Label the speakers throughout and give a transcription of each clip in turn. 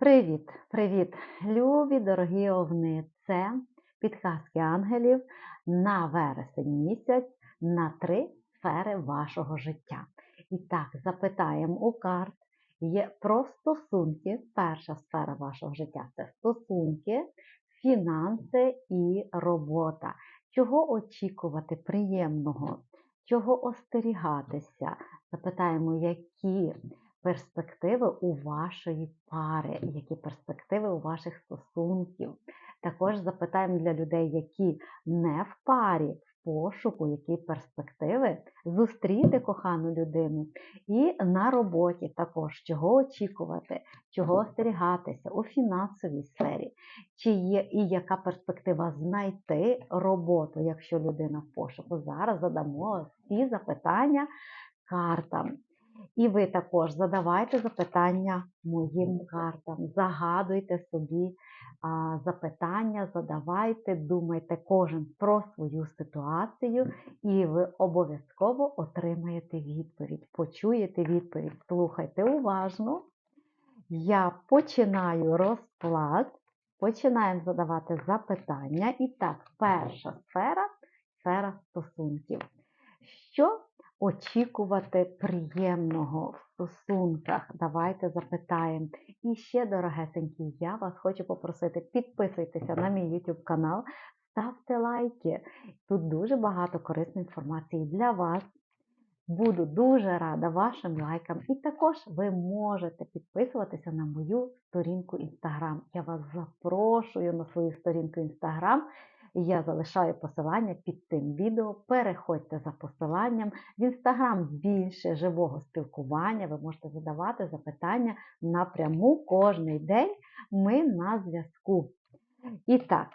Speaker 1: Привіт, привіт, любі дорогі овни! Це підказки ангелів на вересень місяць на три сфери вашого життя. І так, запитаємо у карт є про стосунки. Перша сфера вашого життя це стосунки, фінанси і робота. Чого очікувати приємного, чого остерігатися? Запитаємо, які перспективи у вашої пари, які перспективи у ваших стосунків. Також запитаємо для людей, які не в парі, в пошуку, які перспективи зустріти кохану людину. І на роботі також, чого очікувати, чого остерігатися у фінансовій сфері, чи є і яка перспектива знайти роботу, якщо людина в пошуку. Зараз задамо всі запитання картам. І ви також задавайте запитання моїм картам, загадуйте собі а, запитання, задавайте, думайте кожен про свою ситуацію, і ви обов'язково отримаєте відповідь. Почуєте відповідь. Слухайте уважно. Я починаю розклад, починаємо задавати запитання. І так, перша сфера сфера стосунків. Що очікувати приємного в стосунках. Давайте запитаємо. І ще, дорогесенькі, я вас хочу попросити, підписуйтеся на мій YouTube канал, ставте лайки. Тут дуже багато корисної інформації для вас. Буду дуже рада вашим лайкам. І також ви можете підписуватися на мою сторінку Instagram. Я вас запрошую на свою сторінку Instagram. Я залишаю посилання під цим відео. Переходьте за посиланням. В інстаграм більше живого спілкування. Ви можете задавати запитання напряму кожний день. Ми на зв'язку. І так,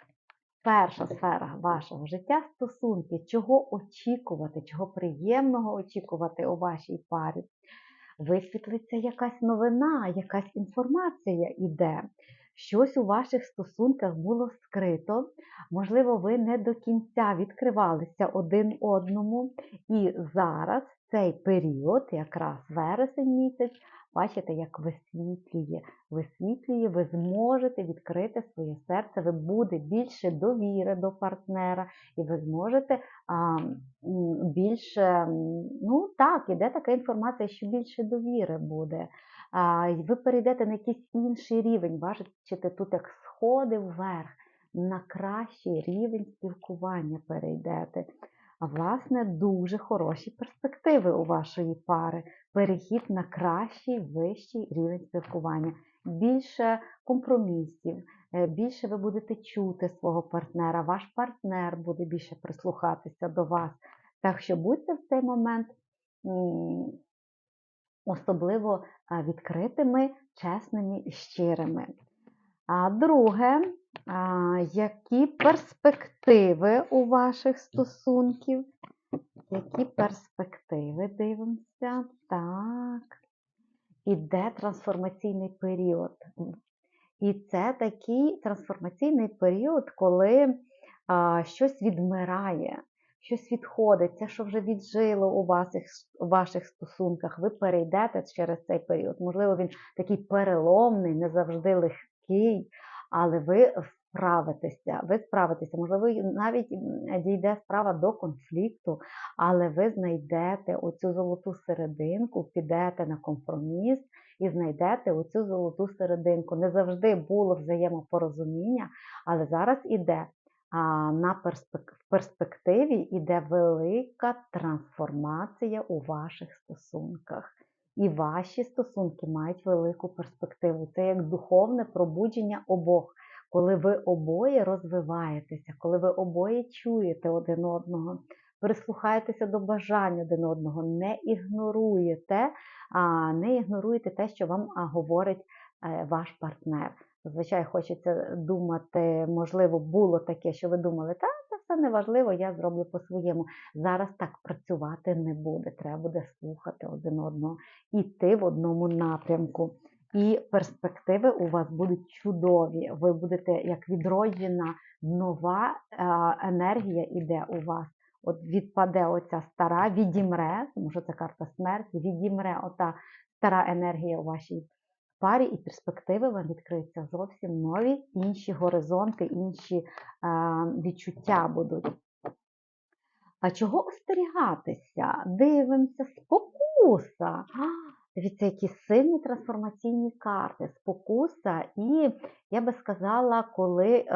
Speaker 1: перша сфера вашого життя стосунки, чого очікувати, чого приємного очікувати у вашій парі. Висвітлиться якась новина, якась інформація іде щось у ваших стосунках було скрито, можливо, ви не до кінця відкривалися один одному. І зараз цей період, якраз вересень місяць, бачите, як висвітлює. Висвітлює, ви зможете відкрити своє серце, ви буде більше довіри до партнера, і ви зможете а, більше, ну так, іде така інформація, що більше довіри буде ви перейдете на якийсь інший рівень, бачите, тут як сходи вверх, на кращий рівень спілкування перейдете. А власне, дуже хороші перспективи у вашої пари. Перехід на кращий, вищий рівень спілкування. Більше компромісів, е, більше ви будете чути свого партнера, ваш партнер буде більше прислухатися до вас. Так що будьте в цей момент особливо відкритими, чесними і щирими. А друге, які перспективи у ваших стосунків? Які перспективи дивимося? Так. Іде трансформаційний період. І це такий трансформаційний період, коли а, щось відмирає, щось відходить, це, що вже віджило у ваших, у ваших стосунках, ви перейдете через цей період. Можливо, він такий переломний, не завжди легкий, але ви справитеся, ви справитеся, можливо, навіть дійде справа до конфлікту, але ви знайдете оцю золоту серединку, підете на компроміс і знайдете оцю золоту серединку. Не завжди було взаємопорозуміння, але зараз іде на перспективі йде велика трансформація у ваших стосунках. І ваші стосунки мають велику перспективу. Це як духовне пробудження обох, коли ви обоє розвиваєтеся, коли ви обоє чуєте один одного, прислухаєтеся до бажань один одного, не ігноруєте, не ігноруєте те, що вам говорить е, ваш партнер. Зазвичай хочеться думати, можливо, було таке, що ви думали, та це все неважливо, я зроблю по-своєму. Зараз так працювати не буде. Треба буде слухати один одного, іти в одному напрямку. І перспективи у вас будуть чудові. Ви будете як відроджена нова енергія іде у вас. От відпаде оця стара, відімре, тому що це карта смерті, відімре ота стара енергія у вашій парі, і перспективи вам відкриються зовсім нові, інші горизонти, інші відчуття будуть. А чого остерігатися? Дивимося, спокуса. Дивіться, які сильні трансформаційні карти, спокуса, і я би сказала, коли е,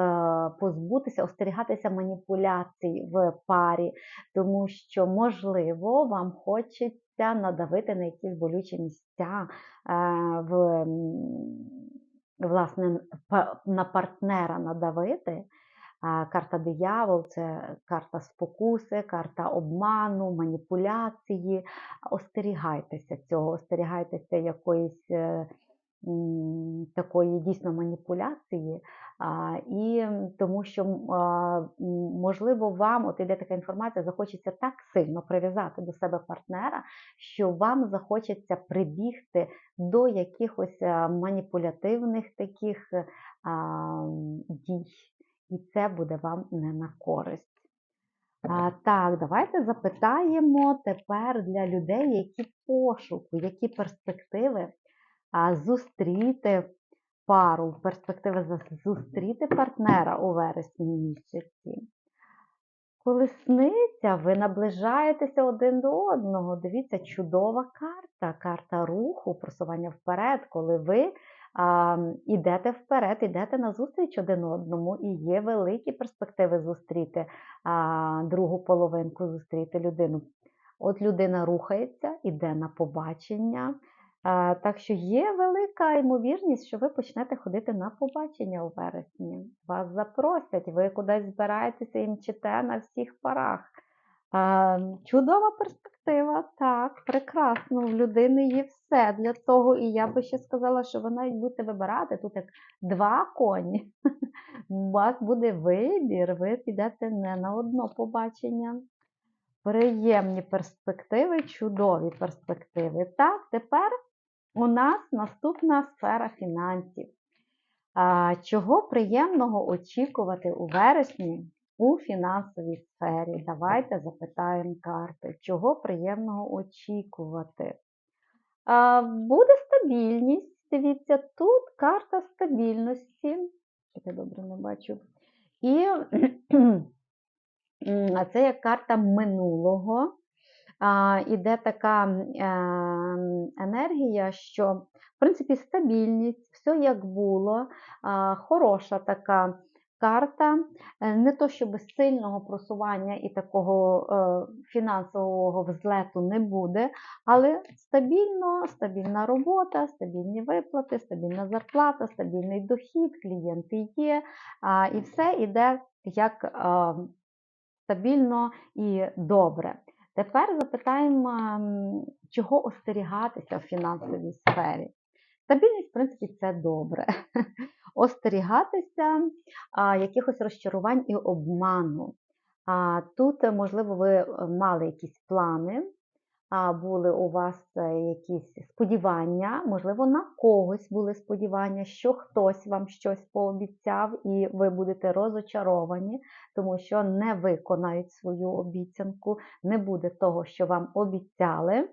Speaker 1: позбутися, остерігатися маніпуляцій в парі, тому що, можливо, вам хочеться надавити на якісь болючі місця е, в, власне, на партнера надавити. Карта диявол це карта спокуси, карта обману, маніпуляції. Остерігайтеся цього, остерігайтеся якоїсь е, такої дійсно маніпуляції. І тому що, можливо, вам, от іде така інформація, захочеться так сильно прив'язати до себе партнера, що вам захочеться прибігти до якихось маніпулятивних таких е, дій і це буде вам не на користь. А, так, давайте запитаємо тепер для людей, які пошуку, які перспективи а, зустріти пару, перспективи зустріти партнера у вересні місяці. Колесниця, ви наближаєтеся один до одного. Дивіться, чудова карта, карта руху, просування вперед, коли ви а, ідете вперед, ідете назустріч один одному, і є великі перспективи зустріти а, другу половинку, зустріти людину. От людина рухається, іде на побачення. А, так що є велика ймовірність, що ви почнете ходити на побачення у вересні. Вас запросять, ви кудись збираєтеся і мчите на всіх парах. А, чудова перспектива, так, прекрасно. В людини є все для того. І я би ще сказала, що ви навіть вибирати тут як два коні. У вас буде вибір, ви підете не на одно побачення. Приємні перспективи, чудові перспективи. Так, тепер у нас наступна сфера фінансів. Чого приємного очікувати у вересні у фінансовій сфері? Давайте запитаємо карти. Чого приємного очікувати? Буде стабільність. Дивіться, тут карта стабільності. Я добре не бачу. І це як карта минулого. Іде така е, енергія, що, в принципі, стабільність, все як було, хороша така карта, Е, не то щоб сильного просування і такого е, фінансового взлету не буде, але стабільно, стабільна робота, стабільні виплати, стабільна зарплата, стабільний дохід, клієнти є, і все йде як а, стабільно і добре. Тепер запитаємо, чого остерігатися в фінансовій сфері. Стабільність, в принципі, це добре. Остерігатися а, якихось розчарувань і обману. А, тут, можливо, ви е, мали якісь плани, а були у вас е, якісь сподівання, можливо, на когось були сподівання, що хтось вам щось пообіцяв, і ви будете розочаровані, тому що не виконають свою обіцянку, не буде того, що вам обіцяли.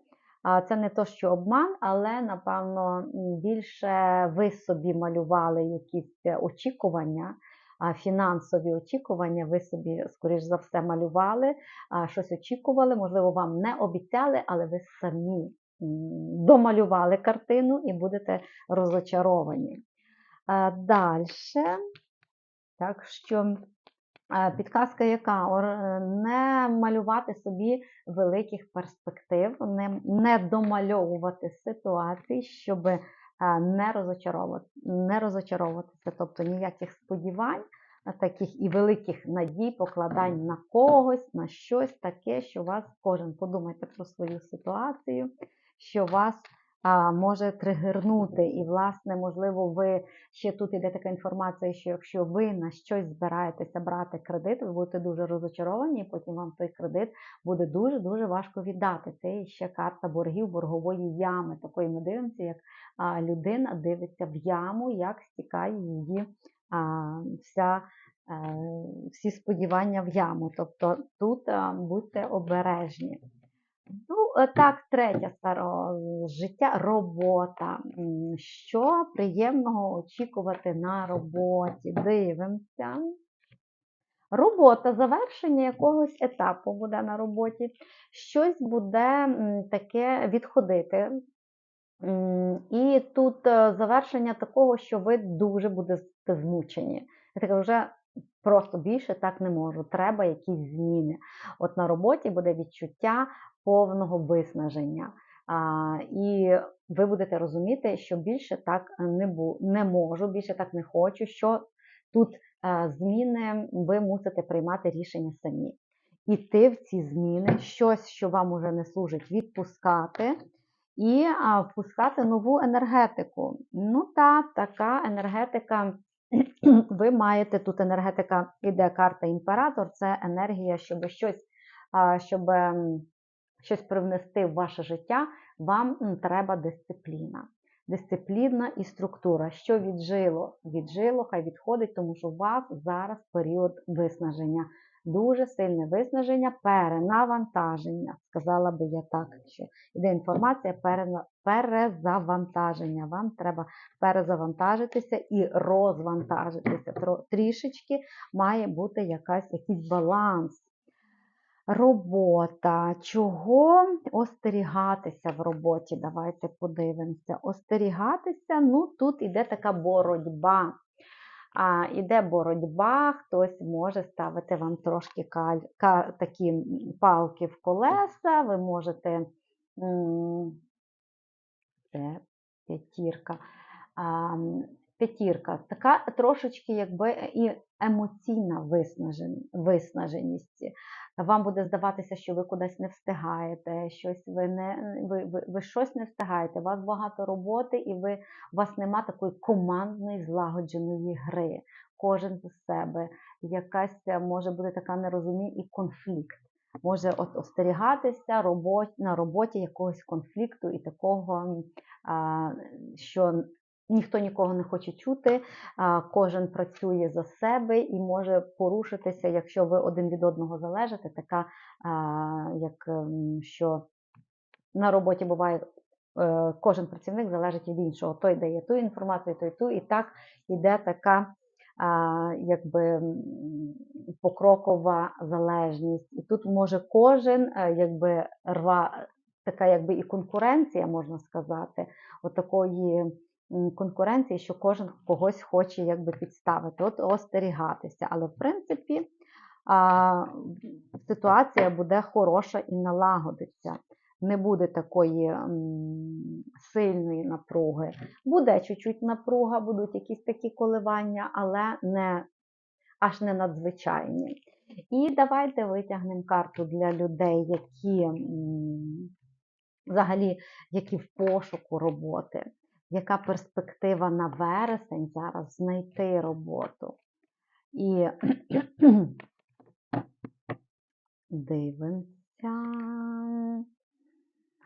Speaker 1: Це не то, що обман, але, напевно, більше ви собі малювали якісь е, очікування, фінансові очікування, ви собі, скоріш за все, малювали, щось очікували, можливо, вам не обіцяли, але ви самі домалювали картину і будете розочаровані. Далі. Так що підказка яка? Не малювати собі великих перспектив, не, домальовувати ситуацій, щоб е, не розочаровувати, не розочаровуватися, тобто ніяких сподівань, таких і великих надій, покладань на когось, на щось таке, що вас кожен подумайте про свою ситуацію, що вас може тригернути. І, власне, можливо, ви ще тут іде така інформація, що якщо ви на щось збираєтеся брати кредит, ви будете дуже розочаровані, і потім вам той кредит буде дуже-дуже важко віддати. Це ще карта боргів, боргової ями. Такої ми дивимося, як людина дивиться в яму, як стікає її вся. е, Всі сподівання в яму. Тобто тут будьте обережні. Ну, е, так, третя сфера е, життя робота. Що приємного очікувати на роботі? Дивимося. Робота, завершення якогось етапу буде на роботі, щось буде таке відходити. І тут е, завершення такого, що ви дуже будете змучені. Я така вже просто більше так не можу. Треба якісь зміни. От на роботі буде відчуття повного виснаження. А, і ви будете розуміти, що більше так не, бу, не можу, більше так не хочу, що тут е, зміни ви мусите приймати рішення самі. Іти в ці зміни, щось, що вам уже не служить, відпускати і впускати нову енергетику. Ну та така енергетика. Ви маєте тут енергетика, іде карта імператор, це енергія, щоб щось, щоб щось привнести в ваше життя, вам треба дисципліна. Дисципліна і структура. Що віджило? Віджило, хай відходить, тому що у вас зараз період виснаження. Дуже сильне виснаження, перенавантаження. Сказала би я так, що йде інформація перезавантаження. Вам треба перезавантажитися і розвантажитися. Трішечки має бути якась, якийсь баланс. Робота. Чого остерігатися в роботі? Давайте подивимося. Остерігатися, ну тут іде така боротьба. А, іде боротьба, хтось може ставити вам трошки каль, ка, такі палки в колеса, ви можете. Це п'ятірка. А, П'ятірка, така трошечки якби і емоційна виснаженість. Вам буде здаватися, що ви кудись не встигаєте, щось ви не ви, ви, ви щось не встигаєте. У вас багато роботи, і ви у вас нема такої командної злагодженої гри. Кожен за себе. Якась е, може бути така нерозуміння і конфлікт. Може от остерігатися робот, на роботі якогось конфлікту і такого, а, що ніхто нікого не хоче чути, кожен працює за себе і може порушитися, якщо ви один від одного залежите, така як ем, що на роботі буває. е, Кожен працівник залежить від іншого. Той дає ту інформацію, той ту, і так іде така якби покрокова залежність. І тут може кожен е, якби рва, така якби і конкуренція, можна сказати, отакої м, конкуренції, що кожен когось хоче якби підставити, от остерігатися. Але в принципі а, ситуація буде хороша і налагодиться. Не буде такої м, сильної напруги. Буде чуть-чуть напруга, будуть якісь такі коливання, але не аж не надзвичайні. І давайте витягнемо карту для людей, які м, взагалі які в пошуку роботи. Яка перспектива на вересень зараз знайти роботу? І дивимося.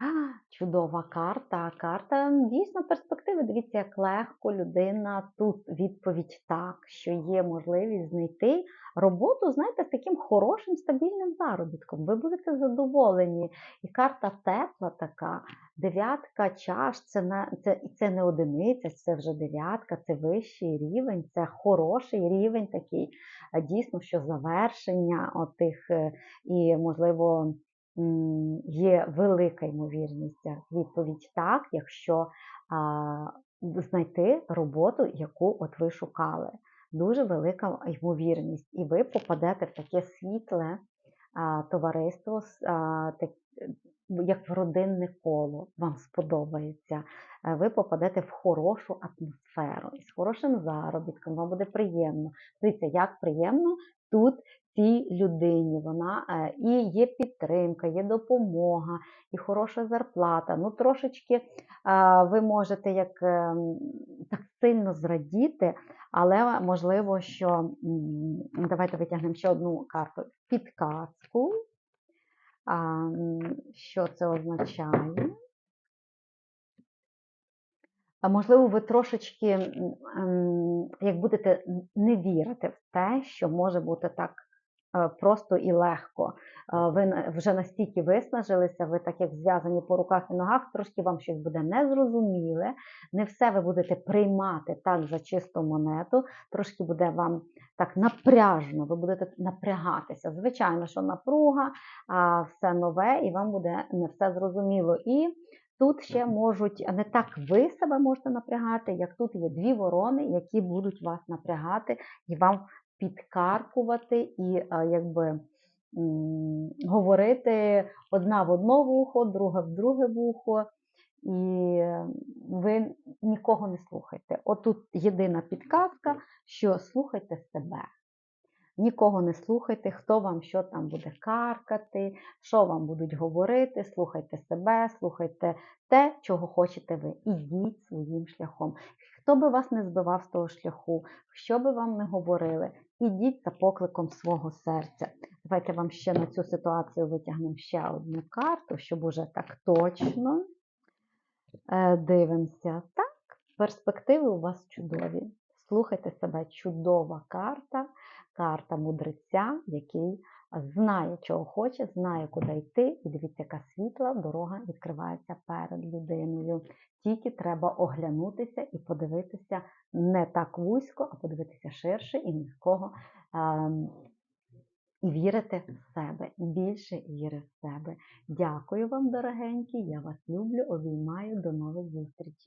Speaker 1: А, Чудова карта. Карта дійсно перспективи. Дивіться, як легко людина тут відповідь так, що є можливість знайти роботу, знаєте, з таким хорошим стабільним заробітком. Ви будете задоволені. І карта тепла така. Дев'ятка чаш, це на це, це не одиниця, це вже дев'ятка, це вищий рівень, це хороший рівень такий. Дійсно, що завершення отих е, і, можливо, є велика ймовірність відповідь так, якщо а, знайти роботу, яку от ви шукали. Дуже велика ймовірність, і ви попадете в таке світле а, товариство, а, так, як в родинне коло, вам сподобається. Е, Ви попадете в хорошу атмосферу з хорошим заробітком, вам буде приємно. Дивіться, як приємно тут цій людині. Вона е, і є підтримка, є допомога, і хороша зарплата. Ну, трошечки е, ви можете як ем, так сильно зрадіти, але можливо, що давайте витягнемо ще одну карту підказку. Що це означає? А можливо, ви трошечки, ем, як будете не вірити в те, що може бути так просто і легко. Е, Ви вже настільки виснажилися, ви так як зв'язані по руках і ногах, трошки вам щось буде незрозуміле, не все ви будете приймати так за чисту монету, трошки буде вам так напряжно, ви будете напрягатися. Звичайно, що напруга, все нове, і вам буде не все зрозуміло. І тут ще можуть, не так ви себе можете напрягати, як тут є дві ворони, які будуть вас напрягати і вам підкаркувати і е, якби говорити одна в одно вухо, друга в друге вухо. І ви нікого не слухайте. Отут єдина підказка, що слухайте себе. Нікого не слухайте, хто вам що там буде каркати, що вам будуть говорити, слухайте себе, слухайте те, чого хочете ви. Ідіть своїм шляхом. Хто би вас не збивав з того шляху, що би вам не говорили, ідіть за покликом свого серця. Давайте вам ще на цю ситуацію витягнемо ще одну карту, щоб уже так точно. Е, Дивимося. Так, перспективи у вас чудові. Слухайте себе, чудова карта, карта мудреця, який знає, чого хоче, знає, куди йти, і дивіться, яка світла дорога відкривається перед людиною. Тільки треба оглянутися і подивитися не так вузько, а подивитися ширше і нікого. ем, і вірити в себе, більше віри в себе. Дякую вам, дорогенькі. Я вас люблю, обіймаю. До нових зустрічей.